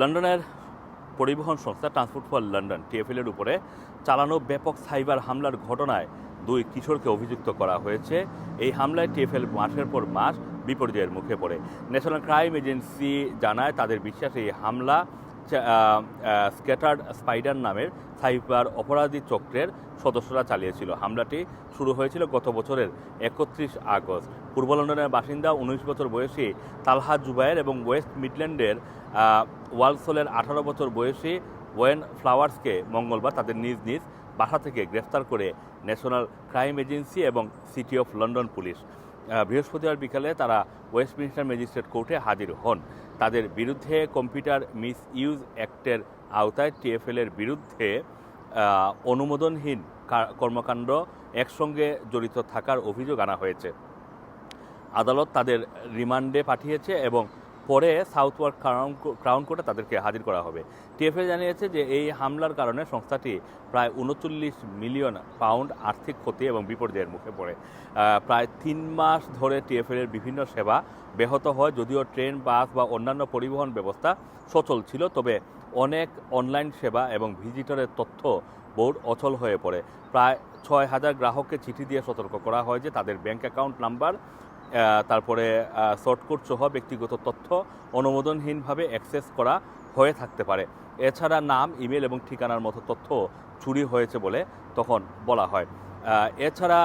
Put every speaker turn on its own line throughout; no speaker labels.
লন্ডনের পরিবহন সংস্থা ট্রান্সপোর্ট ফর লন্ডন টিএফএলের উপরে চালানো ব্যাপক সাইবার হামলার ঘটনায় দুই কিশোরকে অভিযুক্ত করা হয়েছে। এই হামলায় টিএফএল মাসের পর মাস বিপর্যয়ের মুখে পড়ে। ন্যাশনাল ক্রাইম এজেন্সি জানায় তাদের বিশ্বাস এই হামলা স্ক্যাটার্ড স্পাইডার নামের সাইবার অপরাধী চক্রের সদস্যরা চালিয়েছিল। হামলাটি শুরু হয়েছিল গত বছরের একত্রিশ আগস্ট। পূর্ব লন্ডনের বাসিন্দা উনিশ বছর বয়সী তালহা জুবায়ের এবং ওয়েস্ট মিডল্যান্ডের ওয়ালসোলের আঠারো বছর বয়সী ওয়েন ফ্লাওয়ার্সকে মঙ্গলবার তাদের নিজ নিজ বাসা থেকে গ্রেফতার করে ন্যাশনাল ক্রাইম এজেন্সি এবং সিটি অফ লন্ডন পুলিশ। বৃহস্পতিবার বিকালে তারা ওয়েস্টমিনিস্টার ম্যাজিস্ট্রেট কোর্টে হাজির হন। তাদের বিরুদ্ধে কম্পিউটার মিস ইউজ অ্যাক্টের আওতায় টিএফএলের বিরুদ্ধে অনুমোদনহীন কর্মকাণ্ড একসঙ্গে জড়িত থাকার অভিযোগ আনা হয়েছে। আদালত তাদের রিমান্ডে পাঠিয়েছে এবং পরে সাউথ ওয়ার্ক ক্রাউন ক্রাউন কোর্টে তাদেরকে হাজির করা হবে। টিএফএ জানিয়েছে যে এই হামলার কারণে সংস্থাটি প্রায় উনচল্লিশ মিলিয়ন পাউন্ড আর্থিক ক্ষতি এবং বিপর্যয়ের মুখে পড়ে। প্রায় তিন মাস ধরে টিএফএল এর বিভিন্ন সেবা ব্যাহত হয়, যদিও ট্রেন, বাস বা অন্যান্য পরিবহন ব্যবস্থা সচল ছিল, তবে অনেক অনলাইন সেবা এবং ভিজিটরের তথ্য বোর্ড অচল হয়ে পড়ে। প্রায় ছয় হাজার গ্রাহককে চিঠি দিয়ে সতর্ক করা হয় যে তাদের ব্যাংক অ্যাকাউন্ট নাম্বার তারপরে শর্টকোড সহ ব্যক্তিগত তথ্য অনুমোদনহীনভাবে অ্যাক্সেস করা হয়ে থাকতে পারে। এছাড়া নাম, ইমেল এবং ঠিকানার মতো তথ্য চুরি হয়েছে বলে তখন বলা হয়। এছাড়া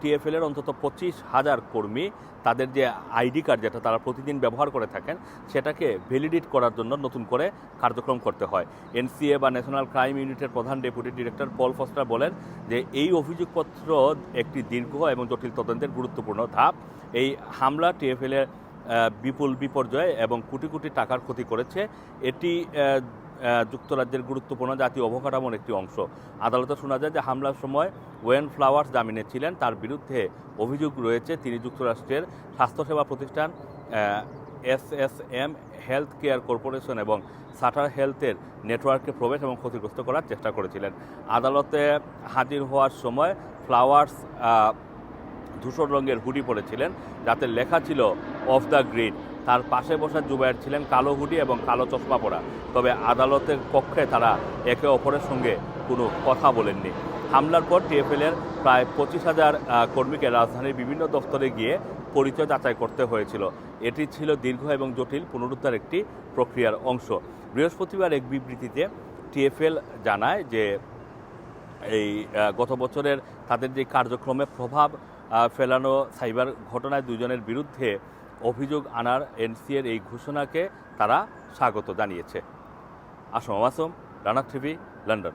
টিএফএল এর অন্তত পঁচিশ হাজার কর্মী তাদের যে আইডি কার্ড যেটা তারা প্রতিদিন ব্যবহার করে থাকেন, সেটাকে ভ্যালিডেট করার জন্য নতুন করে কার্যক্রম করতে হয়। এনসিএ বা ন্যাশনাল ক্রাইম ইউনিটের প্রধান ডেপুটি ডিরেক্টর পল ফস্টার বলেন যে, এই অভিযোগপত্র একটি দীর্ঘ এবং জটিল তদন্তের গুরুত্বপূর্ণ ধাপ। এই হামলা টিএফএল এর বিপুল বিপর্যয় এবং কোটি কোটি টাকার ক্ষতি করেছে। এটি যুক্তরাজ্যের গুরুত্বপূর্ণ জাতীয় অবকাঠামোর একটি অংশ। আদালতে শোনা যায় যে হামলার সময় ওয়েন ফ্লাওয়ার্স জামিনে ছিলেন। তার বিরুদ্ধে অভিযোগ রয়েছে, তিনি যুক্তরাষ্ট্রের স্বাস্থ্যসেবা প্রতিষ্ঠান S S M Health Care Corporation এবং সাটার হেলথের নেটওয়ার্কে প্রবেশ এবং ক্ষতিগ্রস্ত করার চেষ্টা করেছিলেন। আদালতে হাজির হওয়ার সময় ফ্লাওয়ার্স ধূসর রঙের হুডি পরেছিলেন, যাতে লেখা ছিল অফ দ্য গ্রিড তার পাশে বসা জুবায়ের ছিলেন কালো হুডি এবং কালো চশমা পরা। তবে আদালতের পক্ষে তারা একে অপরের সঙ্গে কোনো কথা বলেননি। হামলার পর টিএফএল এর প্রায় পঁচিশ হাজার কর্মীকে রাজধানীর বিভিন্ন দফতরে গিয়ে পরিচয় যাচাই করতে হয়েছিল। এটি ছিল দীর্ঘ এবং জটিল পুনরুদ্ধার একটি প্রক্রিয়ার অংশ। বৃহস্পতিবার এক বিবৃতিতে টিএফএল জানায় যে এই গত বছরের তাদের যে কার্যক্রমে প্রভাব ফেলানো সাইবার ঘটনায় দুজনের বিরুদ্ধে অভিযোগ আনার এনসিএর এই ঘোষণাকে তারা স্বাগত জানিয়েছে। Assam Assam Rana TV, London.